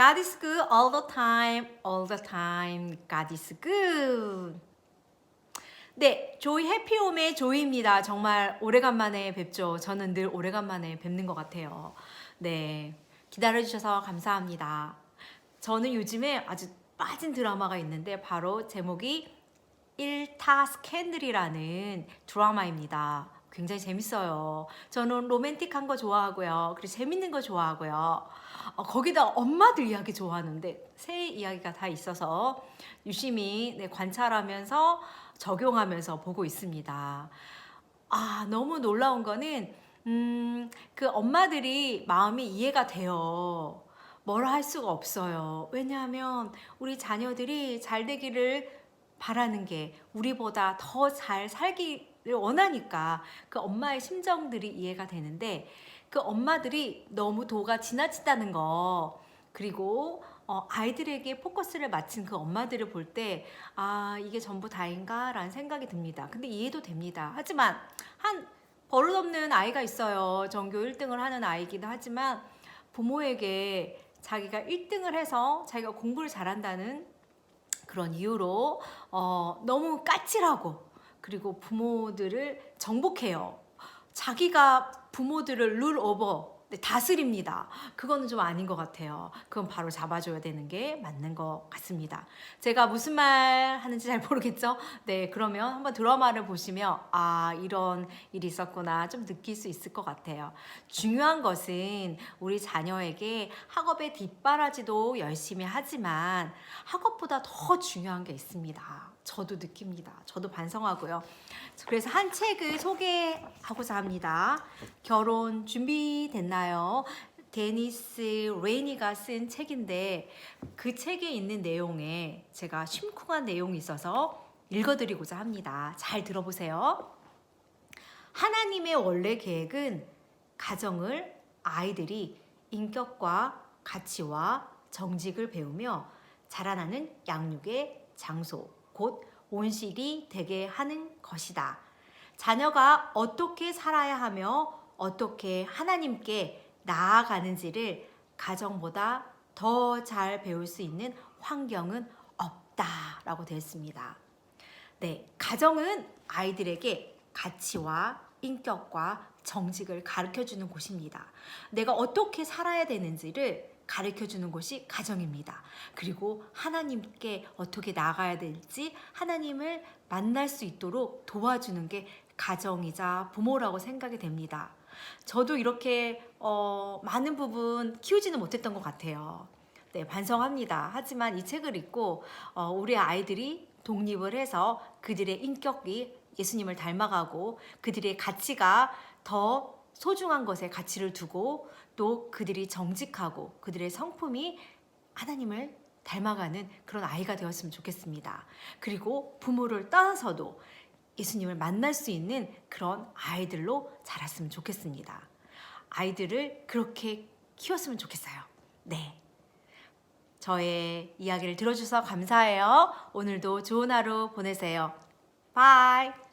God is good all the time, all the time. God is good. 네, 조이 해피홈의 조이입니다. 정말 오래간만에 뵙죠. 저는 늘 오래간만에 뵙는 것 같아요. 네, 기다려주셔서 감사합니다. 저는 요즘에 아주 빠진 드라마가 있는데 바로 제목이 일타 스캔들이라는 드라마입니다. 굉장히 재밌어요. 저는 로맨틱한 거 좋아하고요. 그리고 재밌는 거 좋아하고요. 어, 거기다 엄마들 이야기 좋아하는데 새 이야기가 다 있어서 유심히 네, 관찰하면서 적용하면서 보고 있습니다. 아, 너무 놀라운 거는 음, 그 엄마들이 마음이 이해가 돼요. 뭐라 할 수가 없어요. 왜냐하면 우리 자녀들이 잘 되기를 바라는 게 우리보다 더 잘 살기를 원하니까 그 엄마의 심정들이 이해가 되는데 그 엄마들이 너무 도가 지나친다는 거 그리고 어, 아이들에게 포커스를 맞춘 그 엄마들을 볼 때 아 이게 전부 다인가 라는 생각이 듭니다. 근데 이해도 됩니다. 하지만 한 버릇없는 아이가 있어요. 전교 1등을 하는 아이기도 하지만 부모에게 자기가 1등을 해서 자기가 공부를 잘한다는 그런 이유로 어, 너무 까칠하고 그리고 부모들을 정복해요. 자기가 부모들을 룰 오버 네, 다스립니다. 그거는 좀 아닌 것 같아요. 그건 바로 잡아줘야 되는 게 맞는 것 같습니다. 제가 무슨 말 하는지 잘 모르겠죠? 네, 그러면 한번 드라마를 보시면 아, 이런 일이 있었구나 좀 느낄 수 있을 것 같아요. 중요한 것은 우리 자녀에게 학업에 뒷바라지도 열심히 하지만 학업보다 더 중요한 게 있습니다. 저도 느낍니다. 저도 반성하고요. 그래서 한 책을 소개하고자 합니다. 결혼 준비됐나요? 데니스 레이니가 쓴 책인데 그 책에 있는 내용에 제가 심쿵한 내용이 있어서 읽어드리고자 합니다. 잘 들어보세요. 하나님의 원래 계획은 가정을 아이들이 인격과 가치와 정직을 배우며 자라나는 양육의 장소, 곧 온실이 되게 하는 것이다. 자녀가 어떻게 살아야 하며 어떻게 하나님께 나아가는지를 가정보다 더 잘 배울 수 있는 환경은 없다라고 되어 있습니다. 네, 가정은 아이들에게 가치와 인격과 정직을 가르쳐 주는 곳입니다. 내가 어떻게 살아야 되는지를 가르쳐 주는 곳이 가정입니다. 그리고 하나님께 어떻게 나가야 될지 하나님을 만날 수 있도록 도와주는 게 가정이자 부모라고 생각이 됩니다. 저도 이렇게 어, 많은 부분 키우지는 못했던 것 같아요. 네, 반성합니다. 하지만 이 책을 읽고 어, 우리 아이들이 독립을 해서 그들의 인격이 예수님을 닮아가고 그들의 가치가 더 소중한 것에 가치를 두고 또 그들이 정직하고 그들의 성품이 하나님을 닮아가는 그런 아이가 되었으면 좋겠습니다. 그리고 부모를 떠나서도 예수님을 만날 수 있는 그런 아이들로 자랐으면 좋겠습니다. 아이들을 그렇게 키웠으면 좋겠어요. 네. 저의 이야기를 들어주셔서 감사해요. 오늘도 좋은 하루 보내세요. 바이.